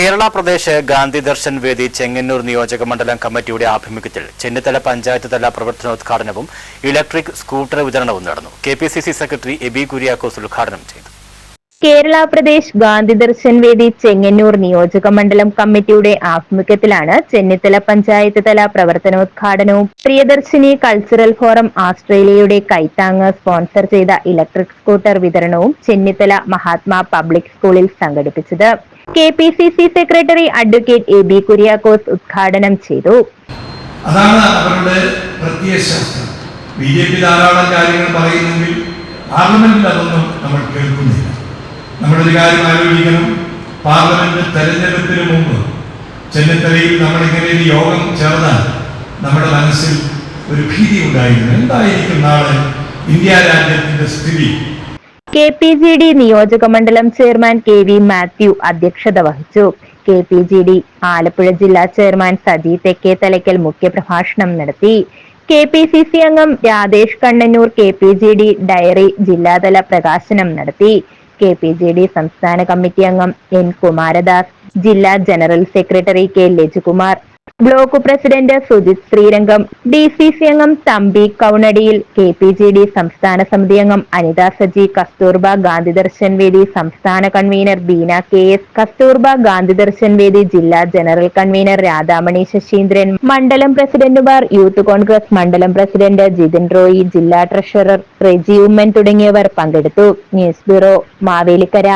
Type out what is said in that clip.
കേരള പ്രദേശ് ഗാന്ധി ദർശൻ വേദി ചെങ്ങന്നൂർ നിയോജക മണ്ഡലം കമ്മിറ്റിയുടെ ആഭിമുഖ്യത്തിൽ ചെന്നിത്തല പഞ്ചായത്ത് തല പ്രവർത്തനോദ്ഘാടനവും ഇലക്ട്രിക് സ്കൂട്ടർ വിതരണവും നടന്നു. കെ സെക്രട്ടറി എബി കുര്യാക്കോസ് ഉദ്ഘാടനം ചെയ്തു. കേരള പ്രദേശ് ഗാന്ധി ദർശൻ വേദി ചെങ്ങന്നൂർ നിയോജക മണ്ഡലം കമ്മിറ്റിയുടെ ആഭിമുഖ്യത്തിലാണ് ചെന്നിത്തല പഞ്ചായത്ത് തല പ്രവർത്തനോദ്ഘാടനവും പ്രിയദർശിനി കൾച്ചറൽ ഫോറം ആസ്ട്രേലിയയുടെ കൈത്താങ് സ്പോൺസർ ചെയ്ത ഇലക്ട്രിക് സ്കൂട്ടർ വിതരണവും ചെന്നിത്തല മഹാത്മാ പബ്ലിക് സ്കൂളിൽ സംഘടിപ്പിച്ചത്. K P C C secretary advocate A B Kuriakose ഉദ്ഘാടനം ചെയ്തു. അതാണ് ബി ജെ പി ധാരാളം കാര്യങ്ങൾ പറയുന്നെങ്കിൽ പാർലമെന്റിൽ അതൊന്നും നമ്മൾ കേൾക്കുന്നില്ല. നമ്മളൊരു കാര്യം ആലോചിക്കണം. പാർലമെന്റ് തെരഞ്ഞെടുപ്പിന് മുമ്പ് ചെന്നിത്തലയിൽ നമ്മളിങ്ങനെ ഒരു യോഗം ചേർന്നാൽ നമ്മുടെ മനസ്സിൽ ഒരു ഭീതി ഉണ്ടായിരുന്നു. എന്തായിരിക്കും നാളെ ഇന്ത്യ രാജ്യത്തിന്റെ സ്ഥിതി? കെ പി ജി ഡി നിയോജക മണ്ഡലം ചെയർമാൻ കെ വി മാത്യു അധ്യക്ഷത വഹിച്ചു. K P G D Alappuzha ജില്ലാ ചെയർമാൻ സജി തെക്കേ തലയ്ക്കൽ മുഖ്യപ്രഭാഷണം നടത്തി. കെ പി സി സി അംഗം Radhesh Kannannoor K P G D diary ജില്ലാതല പ്രകാശനം നടത്തി. കെ പി ജെ ഡി സംസ്ഥാന കമ്മിറ്റി അംഗം എൻ കുമാരദാസ് ജില്ലാ general secretary K Lajukumar block president Sujith Sreerangam D C C അംഗം തമ്പി കൗണടിയിൽ കെ പി ജി ഡി സംസ്ഥാന സമിതി അംഗം അനിത സജി കസ്തൂർബ ഗാന്ധി ദർശൻ വേദി സംസ്ഥാന convener Beena K S Kasturba Gandhi Darshan Vedi ജില്ലാ ജനറൽ കൺവീനർ രാധാമണി ശശീന്ദ്രൻ മണ്ഡലം പ്രസിഡന്റുമാർ യൂത്ത് കോൺഗ്രസ് മണ്ഡലം പ്രസിഡന്റ് ജിതിൻ റോയി ജില്ലാ ട്രഷറർ റെജി ഉമ്മൻ തുടങ്ങിയവർ പങ്കെടുത്തു. News bureau Mavelikkara.